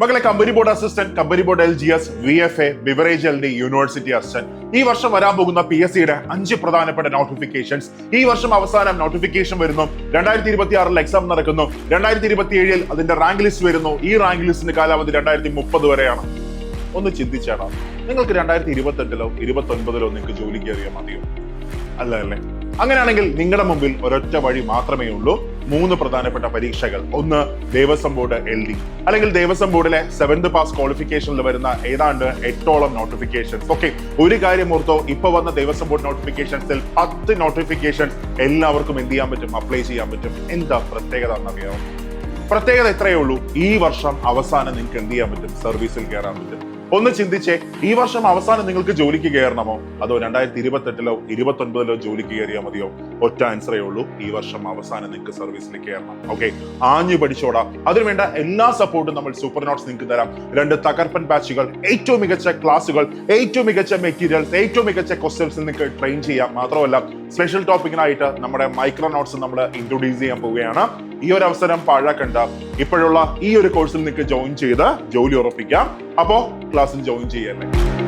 മക്കളെ company board assistant company board L G S V F A beverage L D university assistant ഈ വർഷം വരാൻ പോകുന്ന P S സിയുടെ അഞ്ച് പ്രധാനപ്പെട്ട നോട്ടിഫിക്കേഷൻസ് ഈ വർഷം അവസാനം നോട്ടിഫിക്കേഷൻ വരുന്നു. രണ്ടായിരത്തി ഇരുപത്തി ആറിൽ എക്സാം നടക്കുന്നു. രണ്ടായിരത്തി ഇരുപത്തി ഏഴിൽ അതിന്റെ റാങ്ക് ലിസ്റ്റ് വരുന്നു. ഈ റാങ്ക് ലിസ്റ്റിന്റെ കാലാവധി രണ്ടായിരത്തി മുപ്പത് വരെയാണ്. ഒന്ന് ചിന്തിച്ചാണോ നിങ്ങൾക്ക് രണ്ടായിരത്തി ഇരുപത്തി എട്ടിലോ ഇരുപത്തി ഒൻപതിലോ നിങ്ങൾക്ക് ജോലി കയറിയാൽ മതിയോ? അല്ല അല്ലേ? അങ്ങനെയാണെങ്കിൽ നിങ്ങളുടെ മുമ്പിൽ ഒരൊറ്റ വഴി മാത്രമേ ഉള്ളൂ. മൂന്ന് പ്രധാനപ്പെട്ട പരീക്ഷകൾ. ഒന്ന് ദേവസ്വം ബോർഡ് എൽ ഡി. അല്ലെങ്കിൽ ദേവസ്വം ബോർഡിലെ സെവന്ത് പാസ് ക്വാളിഫിക്കേഷനിൽ വരുന്ന ഏതാണ്ട് എട്ടോളം നോട്ടിഫിക്കേഷൻസ് ഓക്കെ ഒരു കാര്യം ഓർത്തോ ഇപ്പൊ വന്ന ദേവസ്വം ബോർഡ് നോട്ടിഫിക്കേഷൻസിൽ പത്ത് നോട്ടിഫിക്കേഷൻസ് എല്ലാവർക്കും എന്ത് ചെയ്യാൻ പറ്റും? അപ്ലൈ ചെയ്യാൻ പറ്റും. എന്താ പ്രത്യേകത എന്നറിയാമോ പ്രത്യേകത ഇത്രയേ ഉള്ളൂ. ഈ വർഷം അവസാനം നിങ്ങൾക്ക് എന്ത് ചെയ്യാൻ പറ്റും? സർവീസിൽ കയറാൻ പറ്റും. ഒന്ന് ചിന്തിച്ചേ ഈ വർഷം അവസാനം നിങ്ങൾക്ക് ജോലിക്ക് കയറണമോ? അതോ രണ്ടായിരത്തി ഇരുപത്തെട്ടിലോ ഇരുപത്തി ഒൻപതിലോ ജോലിക്ക് കയറിയാൽ മതിയോ? ഒറ്റ ആൻസറേ ഉള്ളൂ ഈ വർഷം അവസാനം നിങ്ങൾക്ക് സർവീസിൽ കയറണം. ഓക്കെ ആഞ്ഞു പഠിച്ചോടാം. അതിനുവേണ്ട എല്ലാ സപ്പോർട്ടും നമ്മൾ സൂപ്പർ നോട്ട്സ് നിങ്ങൾക്ക് തരാം. രണ്ട് തകർപ്പൻ ബാച്ചുകൾ ഏറ്റവും മികച്ച ക്ലാസുകൾ ഏറ്റവും മികച്ച മെറ്റീരിയൽസ് ഏറ്റവും മികച്ച ക്വസ്റ്റ്യൻസ് നിങ്ങൾക്ക് ട്രെയിൻ ചെയ്യാം. മാത്രമല്ല സ്പെഷ്യൽ ടോപ്പിക്കിനായിട്ട് നമ്മുടെ മൈക്രോ നോട്ട്സ് നമ്മൾ ഇൻട്രൊഡ്യൂസ് ചെയ്യാൻ പോവുകയാണ്. ഈ ഒരു അവസരം പാഴാക്കണ്ട. ഇപ്പോഴുള്ള ഈ ഒരു കോഴ്സിൽ നിങ്ങൾക്ക് ജോയിൻ ചെയ്ത് ജോലി ഉറപ്പിക്കാം. അപ്പോ ക്ലാസ്സിൽ ജോയിൻ ചെയ്യല്ലേ